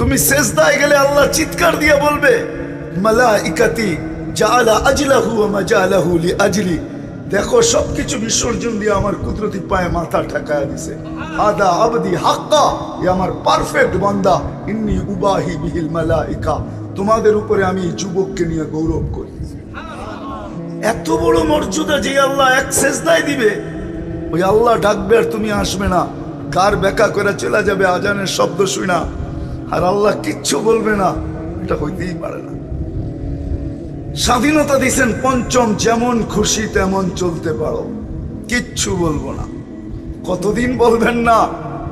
তুমি শেষদায় গেলে আল্লাহ চিৎকার দিয়ে বলবে মালা ইকাতি জালা লি দেখো, সবকিছু বিসর্জন দিয়ে আমার কুদরতি পায়ে মাথা ঠেকায় দিছে। আদা আবদি হাক্কা, এ আমার পারফেক্ট বান্দা। ইন্নি উবাহি বিহিল তোমাদের উপরে আমি যুবককে নিয়ে গৌরব করি। এত বড় মর্যাদা যে আল্লাহ এক সেজদায় দিবে, ওই আল্লাহ ডাকবে আর তুমি আসবে না। কার বেকা করে চলে যাবে আজানের শব্দ শুনা আর আল্লাহ কিচ্ছু বলবে না, এটা হইতেই পারে না। স্বাধীনতা দিছেন পঞ্চম, যেমন খুশি তেমন চলতে পারো। কিচ্ছু বলব না। কতদিন বলবেন না?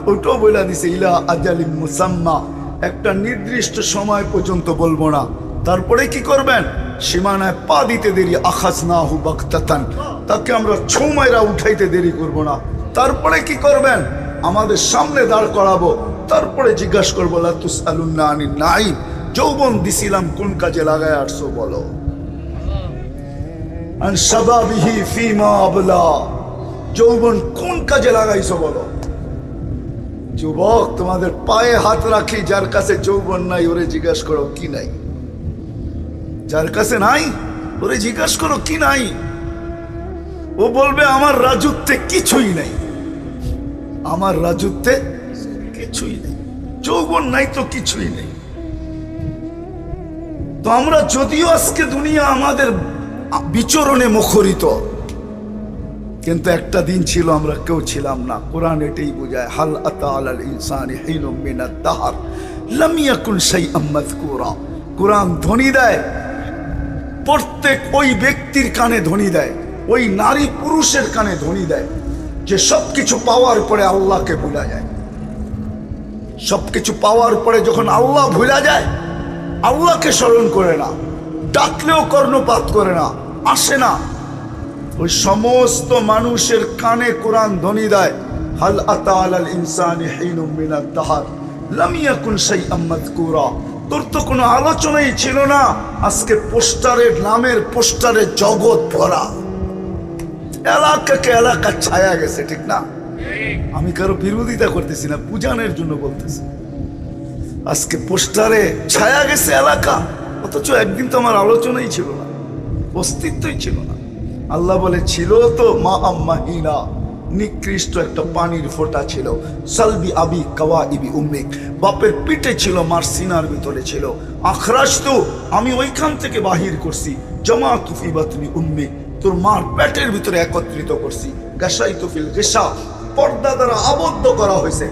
ওটাও বলে দিছে, ইলা আজালিম মুসাম্মা। একটা নির্দিষ্ট সময় পর্যন্ত বলব না। তারপরে কি করবেন? সীমানায় পা দিতে দেরি আখাস না হু বাক্তাতান তাকে আমরা ছৌমাইরা উঠাইতে দেরি করব না। তারপরে কি করবেন? আমাদের সামনে দাঁড় করাবো। তারপরে জিজ্ঞাসা করব লাতুস আলুন্না আনি নাই যৌবন দিছিলাম কোন কাজে লাগায় আসছো বলো? আন শাবাবিহি ফিমা আবলা, যৌবন কোন কাজে লাগাইছো বলো? যুবক, তোমাদের পায়ে হাত রাখি, যার কাছে যৌবন নাই, ওরে জিজ্ঞাসা করো কি নাই? যার কাছে নাই, ওরে জিজ্ঞাসা করো কি নাই? ও বলবে, আমার রাজত্বে কিছুই নাই। আমার রাজত্বে কিছুই নেই। যৌবন নাই তো কিছুই নেই। তো আমরা যদিও আজকে দুনিয়া আমাদের বিচরণে মুখরিত, কিন্তু একটা দিন ছিল আমরা কেউ ছিলাম না। কোরআন এটাই বোঝায়, হাল আতা আলাল ইনসানি হিনুম মিনাত দাহার, লাম ইয়াকুন শাইআম মাযকুরা। কোরআন ধ্বনি দেয়, প্রত্যেক ওই ব্যক্তির কানে ধ্বনি দেয়, ওই নারী পুরুষের কানে ধ্বনি দেয়, যে সবকিছু পাওয়ার পরে আল্লাহকে ভুলা যায়। সবকিছু পাওয়ার পরে যখন আল্লাহ ভুলা যায়, আল্লাহকে স্মরণ করে না, ডাকলেও কর্ণপাত করে না, আসে না। ওই সমস্ত মানুষের কানে কোরআন ধ্বনি দেয়, হাল আতাল আল ইনসানি হিনুম মিনাত দাহার, লাম ইয়াকুন শাইআম মাযকুরা। তোর তো কোনো আলোচনাই ছিল না, আজকে পোস্টারের নামের পোস্টারে জগৎ ভরা। এলাকাকে এলাকা ছায়া গেছে, ঠিক না? আমি কারও বিরোধিতা করতেছি না, পূজানের জন্য বলতেছি। আজকে পোস্টারে ছায়া গেছে এলাকা, অথচ একদিন তো আমার আলোচনাই ছিল না, অস্তিত্বই ছিল না। আল্লাহ বলে, ছিল তো মা আম্মাহিনা নিকৃষ্ট একটা পানির ফোঁটা ছিল, সালবি আবি কাওয়া ইবি উম্মিক, বাপের পিঠে ছিল, মার সিনার ভিতরে ছিল। আখরাজ তো আমি ওইখান থেকে বাহির করছি জমা তুফি বাতনি উম্মিক, তোর মার পেটের ভিতরে একত্রিত করছি গাসাই তুফিল গেসা পর্দা দ্বারা আবদ্ধ করা হয়েছে।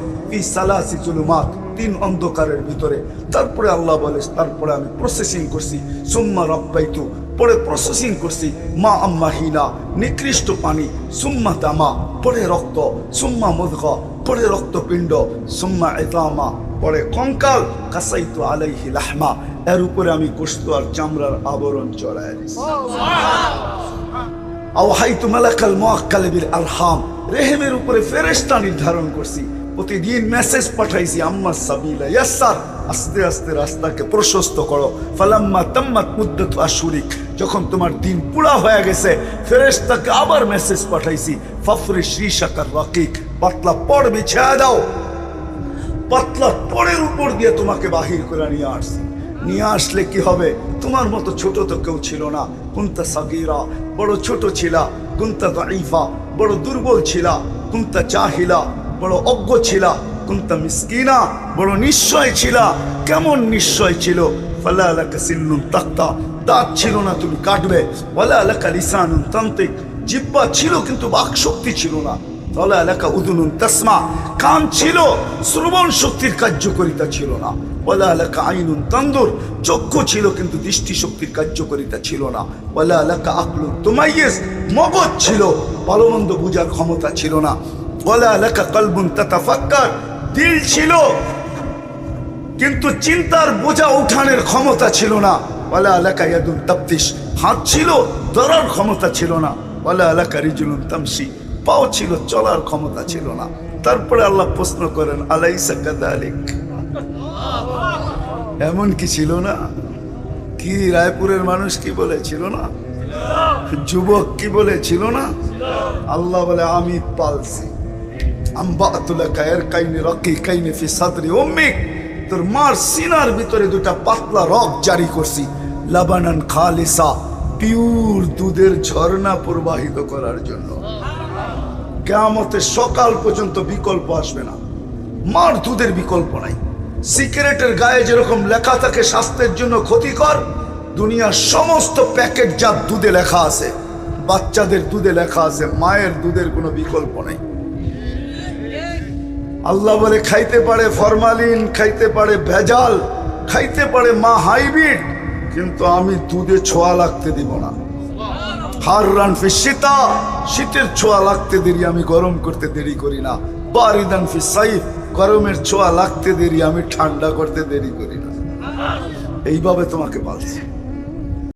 তিন অন্ধকারের ভিতরে। তারপরে আল্লাহ বলে, তারপরে আমি প্রসেসিং করছি। সুম্মা রব্বাইতু, পরে প্রসেসিং করছি। মা আম্মা হিনা, নিকৃষ্ট পানি। সুম্মা দামা পরে রক্ত। সুম্মা মুদগ পরে রক্তপিণ্ড। সুম্মা ইতামা, পরে কঙ্কাল। কাসাইতু আলাইহি লাহমা। এর উপরে আমি গোস্ত আর চামড়ার আবরণ চড়াই রেহেমের উপরে ফেরেশতা নির্ধারণ করছি। প্রতিদিন মেসেজ পাঠাইছি, আম্মা সাবিলা ইয়াসার, আস্তে আস্তে রাস্তাকে প্রশস্ত করো। ফালাম্মা তাম্মাত মুদ্দাত আশুরিক। যখন তোমার দিন পুরা হয়ে গেছে, ফেরেশতাকে আবার মেসেজ পাঠাইছি, ফাফরি শ্রীশাকার রাকিক, পাতলা পড় বিছায়া দাও। পাতলা পরের উপর দিয়ে তোমাকে বাহির করে নিয়ে আসছি। নিয়ে আসলে কি হবে? তোমার মতো ছোট তো কেউ ছিল না। কুন্তা সাগিরা, বড় ছোট ছিলা। কুন্তা দাইফা বড় দুর্বল ছিলা। কুন্তা চাহিলা বড় অজ্ঞ ছিলা। কুন্তা মিসকিনা, বড় নিশ্চয় ছিলা। কেমন নিশ্চয় ছিল? ফালা আলাকা সিন্নুন তাক্তা, দাঁত ছিল না তুমি কাটবে। ওয়ালা আলাকা লিসানুন তান্ত্রিক জিব্বা ছিল কিন্তু বাক শক্তি ছিল না। তলা এলাকা উদুনুন তাসমা, কান ছিল, শ্রবণ শক্তির কার্যকরিতা ছিল না। ওলা এলাকা আইনুন তন্দুর চক্ষু ছিল কিন্তু দৃষ্টি শক্তির কার্যকরিতা ছিল না। ওলা এলাকা আকলুন তোমাইয়েস মগজ ছিল। ভালোমন্দ বুঝার ক্ষমতা ছিল না। ওলা এলাকা কলবুন তাতাফাক্কার। দিল ছিল। কিন্তু চিন্তার বোঝা উঠানের ক্ষমতা ছিল না। ওলা এলাকা ইয়াদুন তাপ্তিস হাত ছিল, ধরার ক্ষমতা ছিল না। ওলা এলাকা রিজুলুন তামসি। পাও ছিল, চলার ক্ষমতা ছিল না। তারপরে আল্লাহ প্রশ্ন করেন, আলাইসা কাদালিক? এমন কি ছিল না? কি রায়পুরের মানুষ কি বলেছিল না? যুবক কি বলেছিল না? আল্লাহ বলে, আমি পালছি। তোর মার সিনার ভিতরে দুটা পাতলা রক জারি করছি। লাবানান দুধের ঝর্ণা প্রবাহিত করার জন্য। সকাল পর্যন্ত বিকল্প আসবে না। মার দুধের বিকল্প নাই। সিগারেটের গায়ে যেরকম লেখা থাকে স্বাস্থ্যের জন্য ক্ষতিকর, দুনিয়ার সমস্ত প্যাকেট জাত দুধে লেখা আছে, বাচ্চাদের দুধে লেখা আছে, মায়ের দুধের কোনো বিকল্প নেই। আল্লাহ বলে, খাইতে পারে ফরমালিন, খাইতে পারে ভেজাল, খাইতে পারে মা হাইব্রিড, কিন্তু আমি দুধে ছোঁয়া লাগতে দিব না। হার রান ফি শীতা শীতের ছোঁয়া লাগতে দেরি, আমি গরম করতে দেরি করি না। বারিদান ফি সাইফ গরমের ছোঁয়া লাগতে দেরি আমি ঠান্ডা করতে দেরি করি না। এইভাবে তোমাকে বলছি